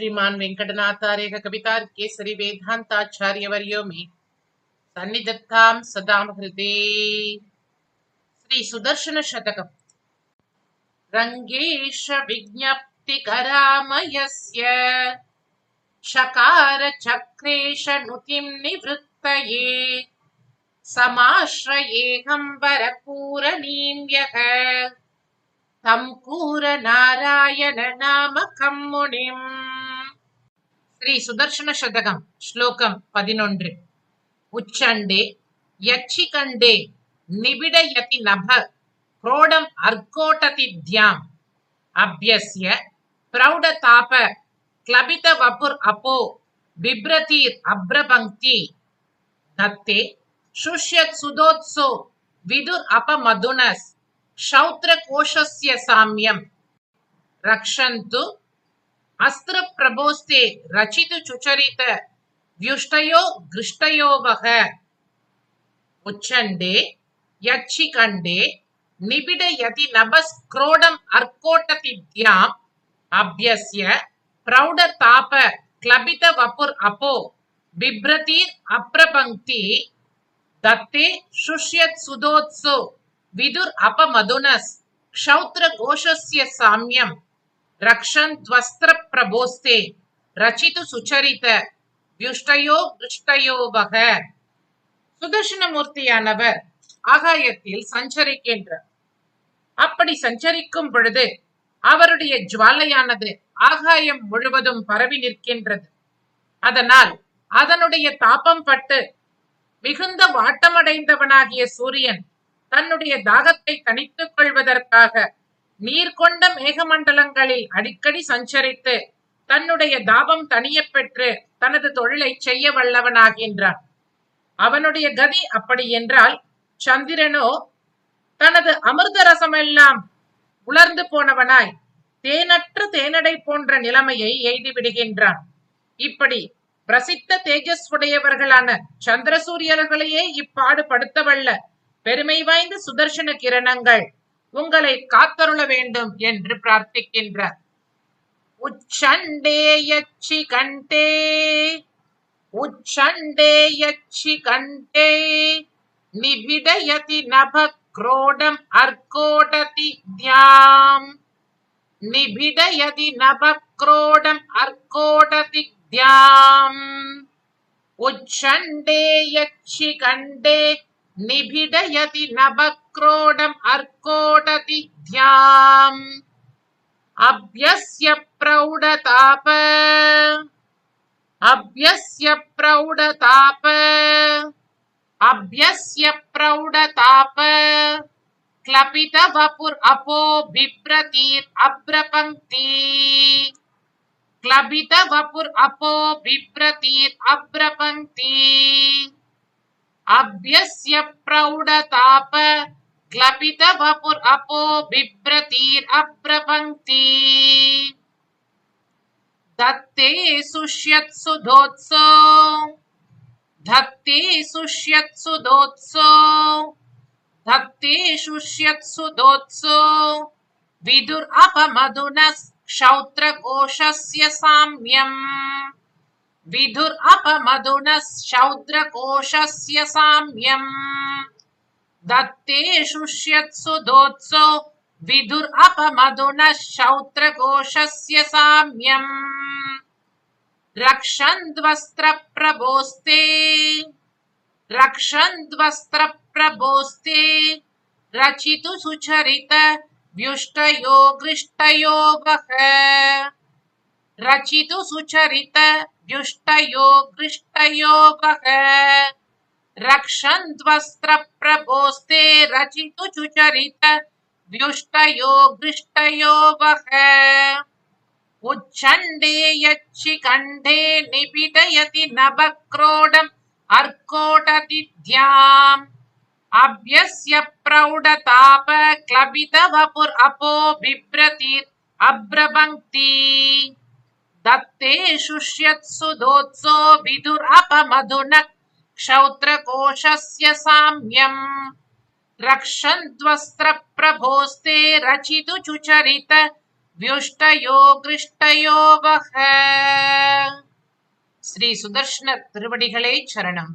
श्रीमान वेंकटनाथार्य कवितार केसरी वेदांताचार्य वर्यो मे सन्निधत्तां सदां हृदे श्री सुदर्शन शतकम् रङ्गेश विज्ञप्ति करामयस्य शकार चक्रेश नुतिं निवृत्तये समाश्रयेऽहं वरपूरणीं यः तं कूर नारायण नामकं मुनिम् ஸ்ரீ சுதர்சன சதகம் ஸ்லோகம் பதினொன்று. உச்சண்டே யட்சிகண்டே நிபிடயதி நப புரோடம் அர்க்கோட்டதி தியாம். அபியஸ்ய பிரௌடதாப கிளபித வபுர் அப்போ பிப்ரதீர் அப்ரபங்கி. தத்தே சுஷ்யத் சுதோத்சோ விதுர் அபமதுனஸ் சௌத்ர கோஷஸ்ய சாமியம். ரக்ஷந்து हस्त्रप्रभोस्ते रचितुचुचरित व्युष्टयो गृष्टयो वह उच्चंडे यच्छिकंडे निबिड यदि नबस क्रोडम नभस्क्रोडम् अर्कोटतिभ्याम्, अभ्यस्य प्रौढ़ ताप क्लबित वपुर अपो, बिभ्रतीर् अप्रपङ्क्ति, दत्ते शुष्यत सुदोत्सो, विदुर अपमदुनस क्षौत्र क्षौत्रघोषस्य साम्यम। ரக்ஷன் ரக்ஷந்த்வஸ்திர பிரபோஸ்தே ரச்சிது சுச்சரித வியுஷ்டயோ துஷ்டயோபக சுதர்ஷனமூர்த்தியானவர் ஆகாயத்தில் சஞ்சரிக்கின்றார் அப்படி சஞ்சரிக்கும் பொழுது அவருடைய ஜுவாலையானது ஆகாயம் முழுவதும் பரவி நிற்கின்றது. அதனால் அதனுடைய தாப்பம் பட்டு மிகுந்த வாட்டமடைந்தவனாகிய சூரியன் தன்னுடைய தாகத்தை தணித்துக் கொள்வதற்காக நீர் கொண்ட மேகமண்டலங்களில் அடிக்கடி சஞ்சரித்து தன்னுடைய தாபம் தணியப் பெற்று தனது தொழிலை செய்ய வல்லவனாகின்றான். அவனுடைய கதி அப்படி என்றால் சந்திரனோ தனது அமிர்த ரசமெல்லாம் உலர்ந்து போனவனாய் தேனற்ற தேனடை போன்ற நிலைமையை எய்தி விடுகின்றான். இப்படி பிரசித்த தேஜஸ் உடையவர்களான சந்திரசூரியர்களையே இப்பாடு படுத்தவல்ல பெருமை வாய்ந்த சுதர்சன கிரணங்கள் உங்களை காத்தருள வேண்டும் என்று பிரார்த்திக்கின்றார். உச்சண்டே யட்சி கண்டே உச்சண்டே கண்டே நிவிடயதி நபக்ரோடம் அர்க்கோடதி தியாம். நிபிடயதி நபக்ரோடம் அர்க்கோடதி தியாம். உச்சண்டே கண்டே यक्षिकण्डे निबिडयति नभ क्रोडम् अर्कोटति ध्याम् अभ्यस्य प्रौढताप अभ्यस्य प्रौढताप अभ्यस्य प्रौढताप क्लपित वपुर् अपो बिभ्रतीर् अभ्यस्य प्रौढताप क्लपित वपुर् अपो बिभ्रतीर् अभ्रपङ्क्ति दत्ते सुष्यत्सु धोत्सो धत्ते शुष्यत्सु दोत्सो धत्ते शुष्यत्सु दोत्सो विदुर् अपमधुनः क्षौत्रकोशस्य साम्यम् विदुर् अपमधुनः क्षौद्रकोशस्य साम्यम्। दत्ते शुष्यत्सु दोत्सो अपमधुनः क्षौत्रकोशस्य साम्यम्। रक्षन्द्वस्त्रप्रभोस्ते रक्षन्द्वस्त्रप्रभोस्ते रचितु सुचरित व्युष्टयो गृष्टयो वः रचितु सुचरित ुष्टयोः रक्षन्त्वस्त्रप्रभोस्ते रचितु चुचरित व्युष्टयो गृष्टयो वः उच्छण्डे यच्छिखण्डे निपीडयति नभक्रोडम् अर्कोटदिध्याम् अभ्यस्य नभक्रोडमर्कोटतिद्याम् अव्यस्य प्रौढतापक्लवितवपुरपो अभ्रभङ्क्ति बिभ्रतीर् अभ्रपङ्क्ति दत्ते शुष्यत्सु दोत्सो विदुर् अपमधुनक् क्षौत्रकोशस्य साम्यम् रक्षन्त्वस्त्रप्रभोस्ते रचितु चुचरित व्युष्टयो गृष्टयो वः ஸ்ரீ சுதர்ஷ்ண திருவடிகளே சரணம்